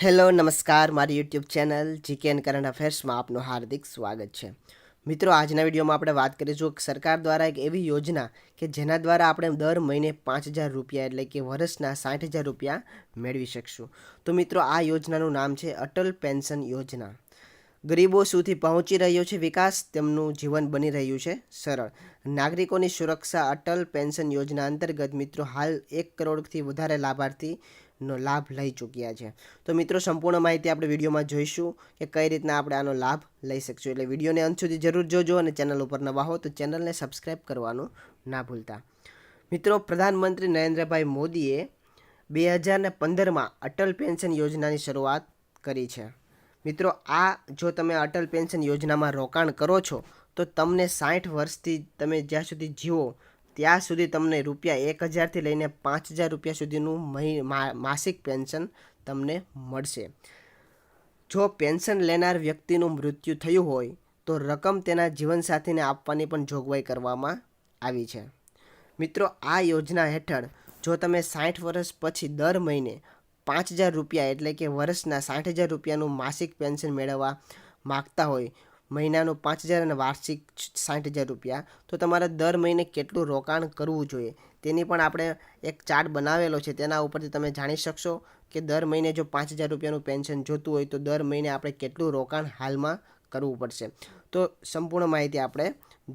Hello, નમસ્કાર. મારી YouTube channel જીકેન કરંટ અફેર્સમાં આપનું હાર્દિક સ્વાગત છે. મિત્રો, આજના વિડીયોમાં આપણે વાત કરીશું સરકાર દ્વારા એક એવી યોજના કે જેના દ્વારા આપણે દર મહિને પાંચ હજાર રૂપિયા એટલે કે વર્ષના સાઠ હજાર રૂપિયા મેળવી શકશું. તો મિત્રો, આ યોજનાનું નામ છે અટલ પેન્શન યોજના. ગરીબો સુધી પહોંચી રહ્યો છે વિકાસ, તેમનું જીવન બની રહ્યું છે સરળ. નાગરિકોની સુરક્ષા, અટલ પેન્શન યોજના અંતર્ગત મિત્રો હાલ એક કરોડથી વધારે લાભાર્થીનો લાભ લઈ ચૂક્યા છે. તો મિત્રો, સંપૂર્ણ માહિતી આપણે વિડીયોમાં જોઈશું કે કઈ રીતના આપણે આનો લાભ લઈ શકશું. એટલે વિડીયોને અંત સુધી જરૂર જોજો અને ચેનલ ઉપર નવા હો તો ચેનલને સબસ્ક્રાઈબ કરવાનું ના ભૂલતા. મિત્રો, પ્રધાનમંત્રી નરેન્દ્રભાઈ મોદીએ બે હજાર પંદરમાં અટલ પેન્શન યોજનાની શરૂઆત કરી છે. મિત્રો, આ જો તમે અટલ પેન્શન યોજનામાં રોકાણ કરો છો, તો તમને સાઠ વર્ષથી તમે જ્યાં સુધી જીવો, ત્યાં સુધી તમને રૂપિયા એક હજારથી લઈને પાંચ હજાર રૂપિયા સુધીનું મહિ માસિક પેન્શન તમને મળશે. જો પેન્શન લેનાર વ્યક્તિનું મૃત્યુ થયું હોય, તો રકમ તેના જીવનસાથીને આપવાની પણ જોગવાઈ કરવામાં આવી છે. મિત્રો, આ યોજના હેઠળ જો તમે સાઠ વર્ષ પછી દર મહિને પાંચ હજાર રૂપિયા એટલે કે વર્ષના સાઠ હજાર રૂપિયાનું માસિક પેન્શન મેળવવા માગતા હોય. મહિનાનું પાંચ હજાર અને વાર્ષિક સાઠ હજાર રૂપિયા. તો તમારે દર મહિને કેટલું રોકાણ કરવું જોઈએ? તેની પણ આપણે એક ચાર્ટ બનાવેલો છે. તેના ઉપરથી તમે જાણી શકશો કે દર મહિને જો પાંચ હજાર રૂપિયાનું પેન્શન જોતું હોય તો દર મહિને આપણે કેટલું રોકાણ હાલમાં કરવું પડશે? તો સંપૂર્ણ માહિતી આપણે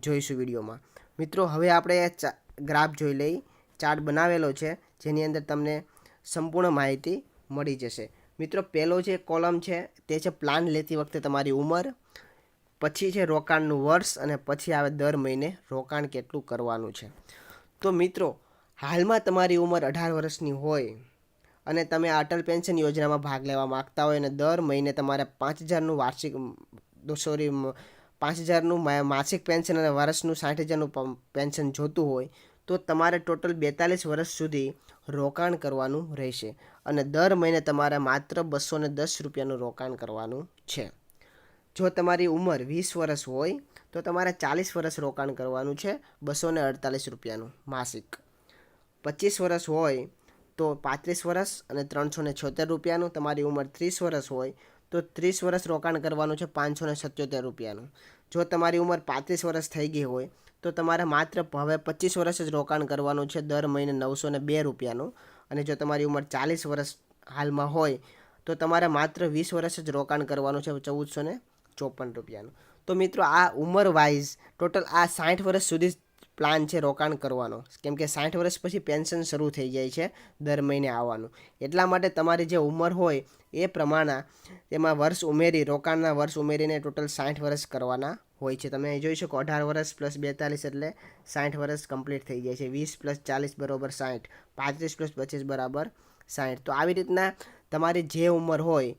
જોઈશું વિડીયોમાં. મિત્રો, હવે આપણે ગ્રાફ જોઈ લઈ. ચાર્ટ બનાવેલો છે. જેની અંદર તમને સંપૂર્ણ માહિતી મળી જશે. મિત્રો, પહેલો જે કોલમ છે, તે છે પ્લાન લેતી વખતે તમારી ઉંમર, પછી છે રોકાણનું વર્ષ અને પછી આવે દર મહિને રોકાણ કેટલું કરવાનું છે. તો મિત્રો, હાલમાં તમારી ઉંમર અઢાર વર્ષની હોય અને તમે અટલ પેન્શન યોજનામાં ભાગ લેવા માગતા હોય અને દર મહિને તમારે પાંચ હજારનું વાર્ષિક સોરી પાંચ હજારનું માસિક પેન્શન અને વર્ષનું સાઠ હજારનું પેન્શન જોતું હોય તો તમારે ટોટલ બેતાલીસ વર્ષ સુધી રોકાણ કરવાનું રહેશે અને દર મહિને તમારે માત્ર બસો ને દસ રૂપિયાનું રોકાણ કરવાનું છે. જો તમારી ઉંમર વીસ વર્ષ હોય, તો તમારે ચાલીસ વર્ષ રોકાણ કરવાનું છે, બસો ને અડતાલીસ રૂપિયાનું માસિક. પચીસ વર્ષ હોય, તો પાંત્રીસ વર્ષ અને ત્રણસો ને છોતેર રૂપિયાનું. તમારી ઉંમર ત્રીસ વર્ષ હોય, તો ત્રીસ વર્ષ રોકાણ કરવાનું છે, પાંચસો ને સત્યોતેર રૂપિયાનું. જો તમારી ઉંમર પાંત્રીસ વર્ષ થઈ ગઈ હોય તો તમારે માત્ર હવે પચીસ વર્ષ જ રોકાણ કરવાનું છે દર મહિને નવસો ને બે રૂપિયાનું. અને જો તમારી ઉંમર ચાલીસ વર્ષ હાલમાં હોય, તો તમારે માત્ર વીસ વર્ષ જ રોકાણ કરવાનું છે ચૌદસો ને ચોપન રૂપિયાનું. તો મિત્રો, આ ઉંમર વાઇઝ ટોટલ આ સાઠ વર્ષ સુધી પ્લાન છે રોકાણ કરવાનો. કેમ કે સાઠ વર્ષ પછી પેન્શન શરૂ થઈ જાય છે દર મહિને આવવાનું. એટલા માટે તમારી જે ઉંમર હોય, એ પ્રમાણે તેમાં વર્ષ ઉમેરી, રોકાણના વર્ષ ઉમેરીને ટોટલ સાઠ વર્ષ કરવાના હોય છે. તમે જોઈ શકો અઢાર વર્ષ પ્લસ બેતાલીસ એટલે સાઠ વર્ષ કમ્પ્લીટ થઈ જાય છે. વીસ પ્લસ ચાલીસ બરાબર સાઠ પાંત્રીસ પ્લસ પચીસ બરાબર સાઠ તો આવી રીતના તમારી જે ઉંમર હોય,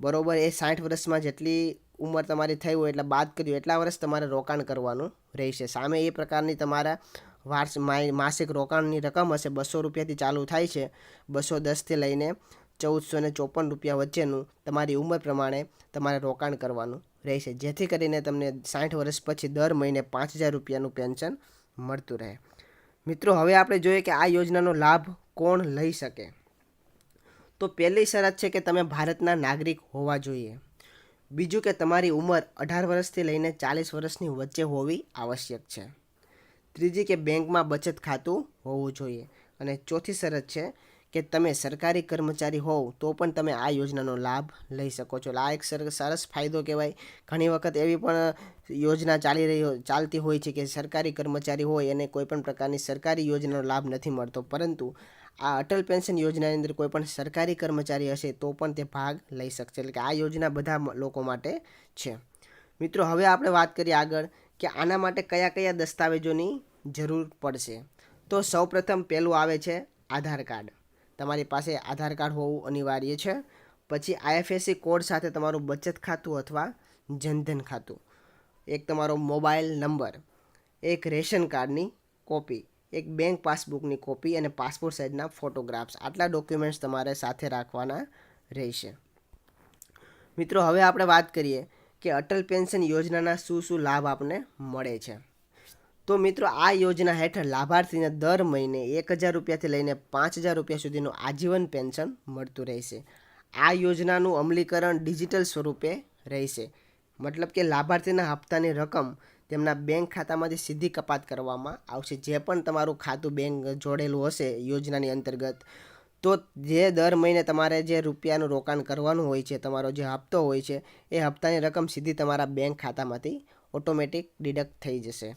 બરાબર, એ સાઠ વર્ષમાં જેટલી ઉંમર તમારી થઈ હોય, એટલે બાદ કર્યું, એટલા વર્ષ તમારે રોકાણ કરવાનું રહેશે. સામે એ પ્રકારની તમારા વાર્ષ માસિક રોકાણની રકમ હશે. બસો રૂપિયાથી ચાલુ થાય છે. બસો દસથી લઈને ચૌદસો ને ચોપન રૂપિયા વચ્ચેનું તમારી ઉંમર પ્રમાણે તમારે રોકાણ કરવાનું રહેશે જેથી કરીને તમને સાઠ વર્ષ પછી દર મહિને પાંચ હજાર રૂપિયાનું પેન્શન મળતું રહે. મિત્રો, હવે આપણે જોઈએ કે આ યોજનાનો લાભ કોણ લઈ શકે? તો પહેલી શરત છે કે તમે ભારતના નાગરિક હોવા જોઈએ. બીજું કે તમારી ઉંમર અઢાર વર્ષથી લઈને ચાલીસ વર્ષની વચ્ચે હોવી આવશ્યક છે. ત્રીજી કે બેંકમાં બચત ખાતું હોવું જોઈએ. અને ચોથી શરત છે કે તમે સરકારી કર્મચારી હોવ, તો પણ તમે આ યોજનાનો લાભ લઈ શકો છો. આ એક સર- સરસ ફાયદો કહેવાય. ઘણી વખત એવી પણ યોજના ચાલી રહી ચાલતી હોય છે કે સરકારી કર્મચારી હોય, એને કોઈપણ પ્રકારની સરકારી યોજનાનો લાભ નથી મળતો. પરંતુ આ અટલ પેન્શન યોજનાની અંદર કોઈ પણ સરકારી કર્મચારી હશે, તો પણ તે ભાગ લઈ શકશે. એટલે કે આ યોજના બધા લોકો માટે છે. મિત્રો, હવે આપણે વાત કરીએ આગળ કે આના માટે કયા કયા દસ્તાવેજોની જરૂર પડશે. તો સૌપ્રથમ પહેલું આવે છે આધાર કાર્ડ. તમારી પાસે આધાર કાર્ડ હોવું અનિવાર્ય છે. પછી આઈએફએસસી કોડ સાથે તમારું બચત ખાતું અથવા જનધન ખાતું. એક તમારો મોબાઈલ નંબર, એક રેશન કાર્ડની કોપી, એક બેંક પાસબુકની કોપી અને પાસપોર્ટ સાઇઝના ફોટોગ્રાફ્સ. આટલા ડોક્યુમેન્ટ્સ તમારે સાથે રાખવાના રહેશે. મિત્રો, હવે આપણે વાત કરીએ કે અટલ પેન્શન યોજનાના શું શું લાભ આપને મળે છે. તો મિત્રો, આ યોજના હેઠળ લાભાર્થીને દર મહિને એક હજાર રૂપિયાથી લઈને પાંચ હજાર રૂપિયા સુધીનું આજીવન પેન્શન મળતું રહેશે. આ યોજનાનું અમલીકરણ ડિજિટલ સ્વરૂપે રહેશે. મતલબ કે લાભાર્થીના હપ્તાની રકમ તેમના બેંક ખાતામાંથી સીધી કપાત કરવામાં આવશે. જે પણ તમારું ખાતું બેંક જોડેલું હશે યોજનાની અંતર્ગત, તો જે દર મહિને તમારે જે રૂપિયાનું રોકાણ કરવાનું હોય છે, તમારો જે હપ્તો હોય છે, એ હપ્તાની રકમ સીધી તમારા બેંક ખાતામાંથી ઓટોમેટિક ડિડક્ટ થઈ જશે.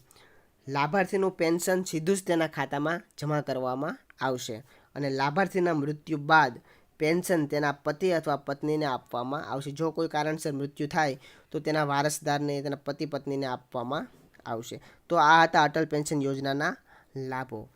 લાભાર્થીનું પેન્શન સીધું જ તેના ખાતામાં જમા કરવામાં આવશે અને લાભાર્થીના મૃત્યુ બાદ પેન્શન તેના પતિ અથવા પત્નીને આપવામાં આવશે. જો કોઈ કારણસર મૃત્યુ થાય, તો તેના વારસદારને તેના પતિ પત્નીને આપવામાં આવશે. તો આ હતા અટલ પેન્શન યોજનાના લાભો.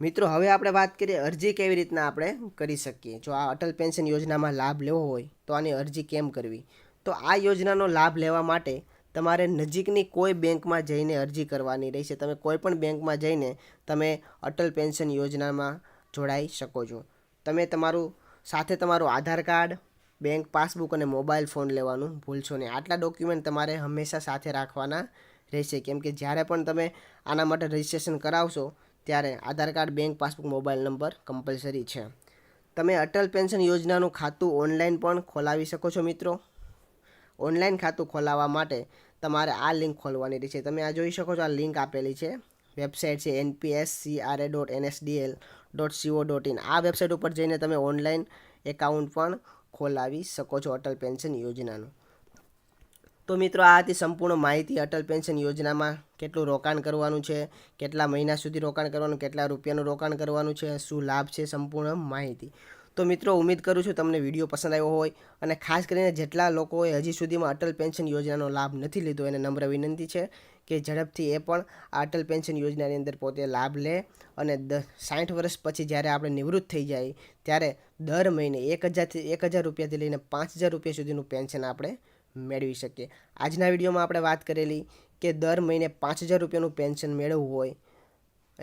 મિત્રો, હવે આપણે વાત કરીએ અરજી કેવી રીતના આપણે કરી શકીએ? જો આ અટલ પેન્શન યોજનામાં લાભ લેવો હોય, તો આની અરજી કેમ કરવી? તો આ યોજનાનો લાભ લેવા માટે તમારે નજીકની કોઈ બેંકમાં જઈને અરજી કરવાની રહેશે. તમે કોઈ પણ બેંકમાં જઈને તમે અટલ પેન્શન યોજનામાં જોડાઈ શકો છો. તમે તમારું, સાથે તમારું આધાર કાર્ડ, બેંક પાસબુક અને મોબાઈલ ફોન લેવાનું ભૂલશો નહીં. આટલા ડોક્યુમેન્ટ તમારે હંમેશા સાથે રાખવાના રહેશે. કેમ કે જ્યારે પણ તમે આના માટે રજિસ્ટ્રેશન કરાવશો, ત્યારે Aadhaar card, bank passbook, mobile number compulsory છે. તમે અટલ પેન્શન યોજનાનું ખાતું ઓનલાઈન પણ ખોલાવી શકો છો મિત્રો. ઓનલાઈન ખાતું ખોલાવવા માટે તમારે આ લિંક ખોલવાની રહેશે. તમે આ જોઈ શકો છો, આ લિંક આપેલી છે. વેબસાઇટ છે NPS CRA dot NSDL dot CO dot in આ વેબસાઇટ ઉપર જઈને તમે ઓનલાઈન એકાઉન્ટ પણ ખોલાવી શકો છો અટલ પેન્શન યોજનાનું. તો મિત્રો, આ હતી સંપૂર્ણ માહિતી અટલ પેન્શન યોજનામાં. કેટલું રોકાણ કરવાનું છે, કેટલા મહિના સુધી રોકાણ કરવાનું, કેટલા રૂપિયાનું રોકાણ કરવાનું છે, શું લાભ છે, સંપૂર્ણ માહિતી. તો મિત્રો ઉમ્મીદ કરું છું તમને વીડિયો પસંદ આવ્યો હોય અને ખાસ કરીને જેટલા લોકોએ હજી સુધીમાં અટલ પેન્શન યોજનાનો લાભ નથી લીધો, એને નમ્ર વિનંતી છે કે ઝડપથી એ પણ અટલ પેન્શન યોજનાની અંદર પોતે લાભ લે અને દ સાઠ વર્ષ પછી જ્યારે આપણે નિવૃત્ત થઈ જાય, ત્યારે દર મહિને એક હજારથી, એક હજાર રૂપિયાથી લઈને પાંચ હજાર રૂપિયા સુધીનું પેન્શન આપણે મેળવી શકીએ. આજના વિડીયોમાં આપણે વાત કરેલી કે દર મહિને પાંચ હજાર રૂપિયાનું પેન્શન મેળવવું હોય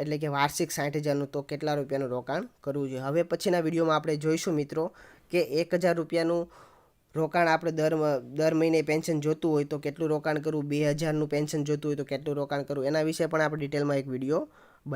એટલે કે વાર્ષિક સાઠ હજારનું તો કેટલા રૂપિયાનું રોકાણ કરવું જોઈએ? હવે પછીના વિડીયોમાં આપણે જોઈશું મિત્રો કે એક હજાર રૂપિયાનું રોકાણ આપણે દર દર મહિને પેન્શન જોતું હોય તો કેટલું રોકાણ કરવું? બે હજારનું પેન્શન જોતું હોય તો કેટલું રોકાણ કરવું? એના વિશે પણ આપણે ડિટેલમાં એક વીડિયો